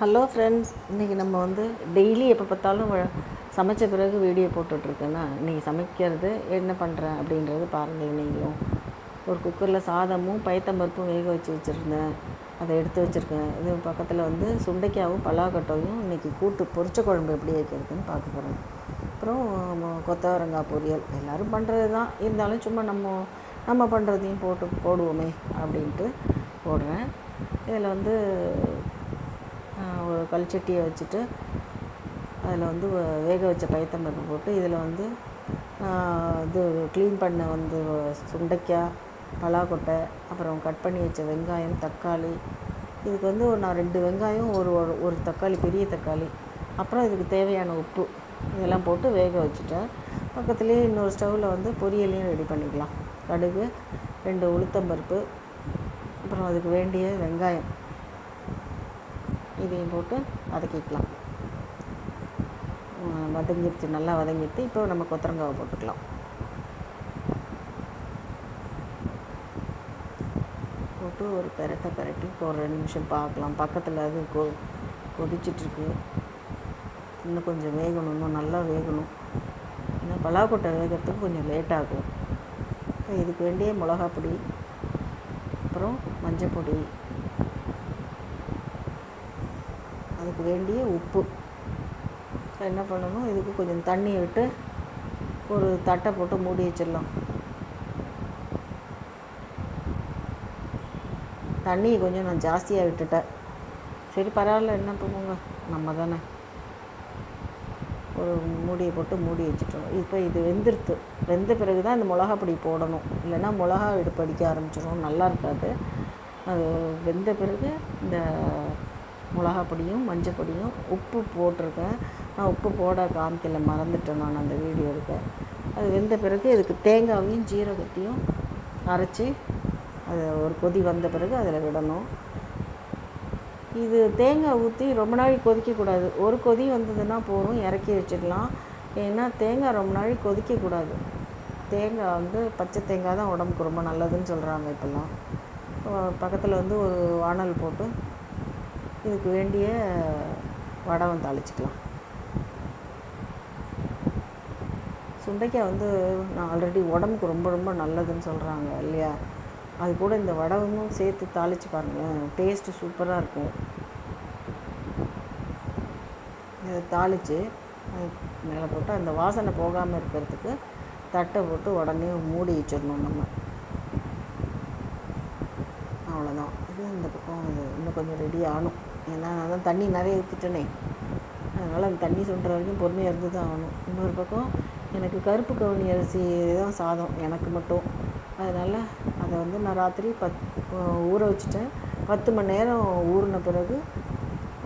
Hello friends இன்றைக்கி நம்ம வந்து டெய்லி எப்போ பார்த்தாலும் வ- சமைச்ச பிறகு வீடியோ போட்டுட்ருக்கேன்னா இன்றைக்கி சமைக்கிறது என்ன பண்ணுறேன் அப்படின்றது பாருங்கள் நீங்களும். ஒரு குக்கரில் சாதமும் பயத்தம்பருப்பும் வேக வச்சு வச்சுருந்தேன். அதை எடுத்து வச்சுருக்கேன். இது பக்கத்தில் வந்து சுண்டைக்காவும் பலாக்கட்டையும் இன்றைக்கி கூட்டு பொரிச்ச குழம்பு எப்படி வைக்கிறதுன்னு பார்க்க போகிறேன் அப்புறம் கொத்தவரங்காய் பொரியல். எல்லோரும் பண்ணுறது தான் இருந்தாலும் சும்மா நம்ம நம்ம பண்ணுறதையும் போட்டு போடுவோமே அப்படின்ட்டு போடுறேன். இதில் வந்து ஒரு கல்சட்டியை வச்சுட்டு அதில் வந்து வ- வேக வச்ச பயத்தம்பருப்பு போட்டு இதில் வந்து இது க்ளீன் பண்ண வந்து சுண்டைக்காய் பலாக்கொட்டை அப்புறம் கட் பண்ணி வச்ச வெங்காயம் தக்காளி. இதுக்கு வந்து ஒரு நான் ரெண்டு வெங்காயம் ஒரு ஒரு ஒரு தக்காளி பெரிய தக்காளி. அப்புறம் இதுக்கு தேவையான உப்பு இதெல்லாம் போட்டு வேக வச்சுட்டேன். பக்கத்துலேயே இன்னொரு ஸ்டவ்வில் வந்து பொரியலையும் ரெடி பண்ணிக்கலாம். கடுகு ரெண்டு உளுத்தம்பருப்பு அப்புறம் அதுக்கு வேண்டிய வெங்காயம். இதையும் போட்டு வதக்கிக்கலாம். வதங்கிடுச்சு நல்லா வதங்கிட்டு இப்போ நம்ம கொத்தரங்காவை போட்டுக்கலாம். போட்டு ஒரு பெரட்டை பெரட்டி இப்போ ஒரு ரெண்டு நிமிஷம் பார்க்கலாம். பக்கத்தில் அது கொ கொதிச்சிட்ருக்கு. இன்னும் கொஞ்சம் வேகணும் இன்னும் நல்லா வேகணும். ஏன்னா பலாக்கொட்டை வேகிறதுக்கு கொஞ்சம் லேட் ஆகும். இதுக்கு வேண்டிய மிளகாப்பொடி அப்புறம் மஞ்சள் பொடி அதுக்கு வேண்டிய உப்பு. என்ன பண்ணணும்? இதுக்கு கொஞ்சம் தண்ணி விட்டு ஒரு தட்டை போட்டு மூடி வச்சிடலாம். தண்ணி கொஞ்சம் நான் ஜாஸ்தியாக விட்டுட்டேன். சரி பரவாயில்ல என்ன பண்ணுங்க? நம்ம தானே. ஒரு மூடியை போட்டு மூடி வச்சுட்டோம். இப்போ இது வெந்துருத்து. வெந்த பிறகு தான் இந்த மிளகா பொடி போடணும். இல்லைன்னா மிளகா எடுப்படிக்க ஆரம்பிச்சிடும். நல்லா இருக்காது. அது வெந்த பிறகு இந்த மிளகா பொடியும் மஞ்சள் பொடியும் உப்பு போட்டிருக்கேன். நான் உப்பு போட காமிக்கல மறந்துட்டேன் நான் அந்த வீடியோ எடுக்க அது வெந்த பிறகு இதுக்கு தேங்காவையும் ஜீரகத்தையும் அரைச்சி அதை ஒரு கொதி வந்த பிறகு அதில் விடணும். இது தேங்காய் ஊற்றி ரொம்ப நாளைக்கு கொதிக்கக்கூடாது. ஒரு கொதி வந்ததுன்னா போதும் இறக்கி வச்சிடலாம். ஏன்னா தேங்காய் ரொம்ப நாளைக்கு கொதிக்கக்கூடாது. தேங்காய் வந்து பச்சை தேங்காய் தான் உடம்புக்கு ரொம்ப நல்லதுன்னு சொல்கிறாங்க இப்போல்லாம். பக்கத்தில் வந்து ஒரு வாணல் போட்டு இதுக்கு வேண்டிய வடகம் தாளிச்சிக்கலாம் சுண்டைக்காய் வந்து நான் ஆல்ரெடி உடம்புக்கு ரொம்ப ரொம்ப நல்லதுன்னு சொல்கிறாங்க இல்லையா? அது கூட இந்த வடகமும் சேர்த்து தாளித்து பாருங்களேன். டேஸ்ட்டு சூப்பராக இருக்கும். இதை தாளித்து மேலே போட்டு அந்த வாசனை போகாமல் இருக்கிறதுக்கு தட்டை போட்டு உடனே மூடி வச்சிடணும் நம்ம. அவ்வளோதான் வந்து இந்த பக்கம் இன்னும் கொஞ்சம் ரெடி ஆகணும். ஏன்னா நான் தான் தண்ணி நிறைய ஊற்றிட்டேனே அதனால் அந்த தண்ணி சொல்கிற வரைக்கும் பொறுமையாக இருந்து தான் ஆகணும். இன்னொரு பக்கம் எனக்கு கருப்பு கவுனி அரிசி தான் சாதம் எனக்கு மட்டும். அதனால் அதை வந்து நான் ராத்திரி பத் ஊற வச்சுட்டேன். பத்து மணி நேரம் ஊறின பிறகு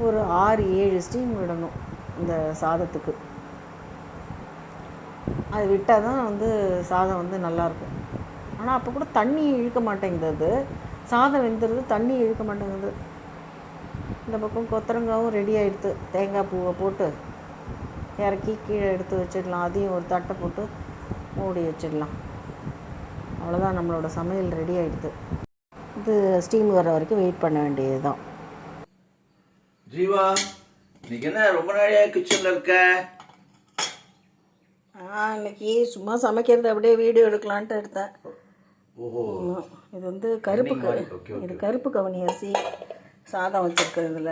ஒரு ஆறு ஏழு ஸ்டீம் விடணும் இந்த சாதத்துக்கு. அது விட்டால் தான் வந்து சாதம் வந்து நல்லாயிருக்கும் ஆனால் அப்போ கூட தண்ணி இழுக்க மாட்டேங்குது அது. சாதம் வெந்துடுது தண்ணி இழுக்க மாட்டேங்குது. இந்த பக்கம் கொத்தரங்காவும் ரெடி ஆகிடுது தேங்காய் பூவை போட்டு இறக்கி கீழே எடுத்து வச்சிடலாம். அதையும் ஒரு தட்டை போட்டு மூடி வச்சிடலாம். அவ்வளோதான் நம்மளோட சமையல் ரெடி ஆகிடுது இது ஸ்டீம் வர வரைக்கும் வெயிட் பண்ண வேண்டியது தான் ஜீவா இன்னைக்கு என்ன ரொம்ப நாளையா கிச்சன்ல இருக்க? இன்னைக்கு சும்மா சமைக்கிறது அப்படியே வீடியோ எடுக்கலான்ட்டு எடுத்தேன். இது வந்து கருப்பு இது கருப்பு கவனி அரிசி. சாதம் வச்சுருக்கு இதில்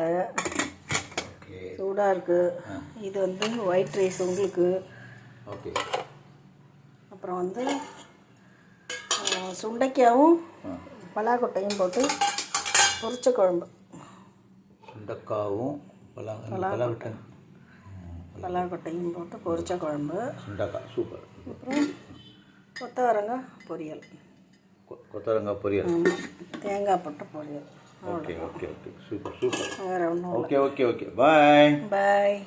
ஓகே சூடாக இருக்குது இது வந்து ஒயிட் ரைஸ் உங்களுக்கு. ஓகே அப்புறம் வந்து ஆ, சுண்டைக்காவும் பலாக்கொட்டையும் போட்டு பொரிச்ச குழம்பு. சுண்டக்காவும் பலா பலாவிட்டன் பலாக்கொட்டையும் போட்டு பொரிச்ச குழம்பு. சுண்டக்காய் சூப்பர். அப்புறம் கொத்தவரங்காய் பொரியல். கொ- கொத்தவரங்காய் பொரியல். தேங்காய் போட்ட பொரியல். Okay okay okay. Super super. வேறு ஒன்றும் okay okay okay. Bye bye